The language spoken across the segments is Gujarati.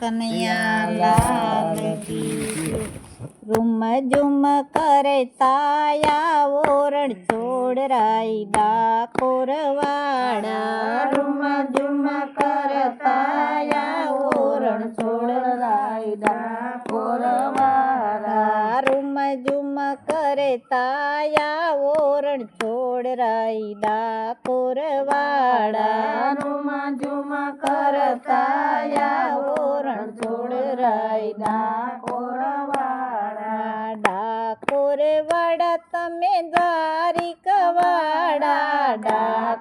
કનૈયા લાલ કી રૂમ ઝુમ કરે તાયા ઓરણ છોડ રાઈ કોરવાડા વાડા. રૂમ ઝુમ કરતા ઓરણ છોડ રાઈ ડાકોર વાડા. રૂમ ઝુમ કરે તાયા ઓરણ છોડ રાઈડા કોરવાડા વાડા રૂમ ઝુમ કરતા ઓરણ છોડ રાઈડા કોરવાડા. વાડા ડાકોર વાડા. તમે દ્વારિક વાડા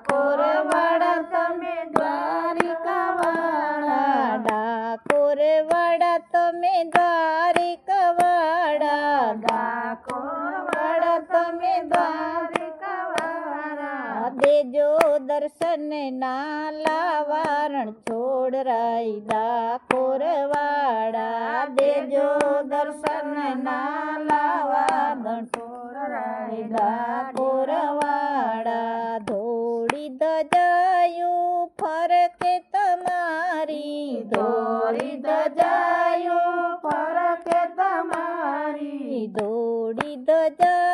દર્શન ના લાવારણ છોડ રાઈ કોરવાડા વાડા દેજો દર્શન ના લાવારણ છોડ રાઈ કોરવાડા વાડા. ધોળી દજાયું ફરકે તમારી, ધોળી દજાયું ફરકે તમારી દોડી દજાયું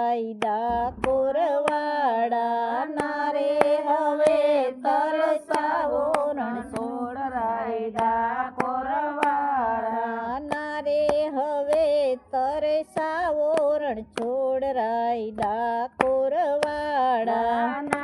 છોડ કોરવાડા નારે હવે તરસાવો રણછોડ રાયડા કોરવાડા નારે હવે તરસાવો રણછોડ રાયડા રાઈ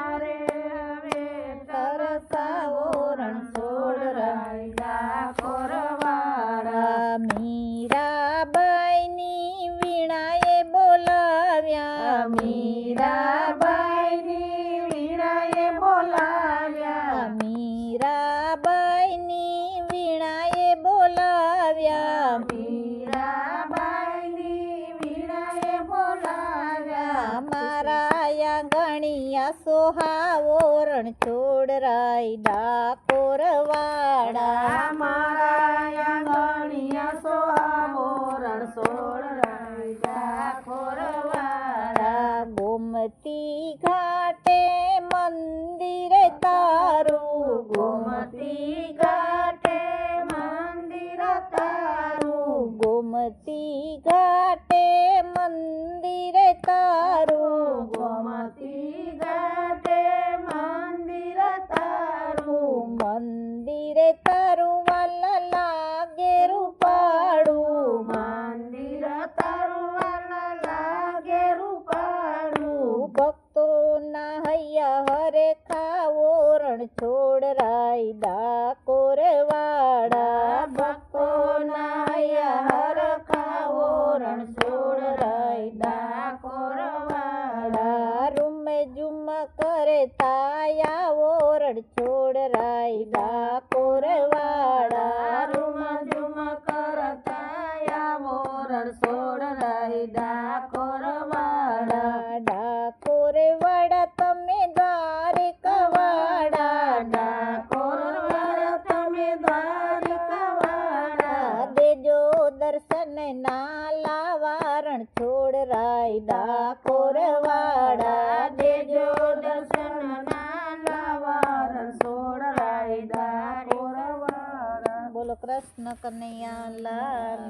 ગણિયા સોહાવોરણ છોડ રાઈ ડાકોર વાડા મારા ગણિયા સોહાવોરણ છોડ ઘાટે મંદિરે તારું ગોમતી ઘાટે મંદિર તારું મંદિરે તારું વાલ લાગે રૂપાડું મંદિર તારું વાલ લાગે રૂપાડું ભક્તો ના હૈયા હરે ખાવોરણ છોડ રાય ડાકોર વાડા તાયા ઓરણ છોડ રાઈ ડાકોર વાડા રૂમ જુમ કરતા ઓરણ છોડ રાઈ ડાકોર વાડા ડાકોર વાડા તમે દ્વારિક વાડા ડા કોરવાડા તમે દ્વારિક વાડા દેજો દર્શન ના લાવારણ છોડ રાઈ ડાકોર વાડા કૃષ્ણ કનૈયા લાલ.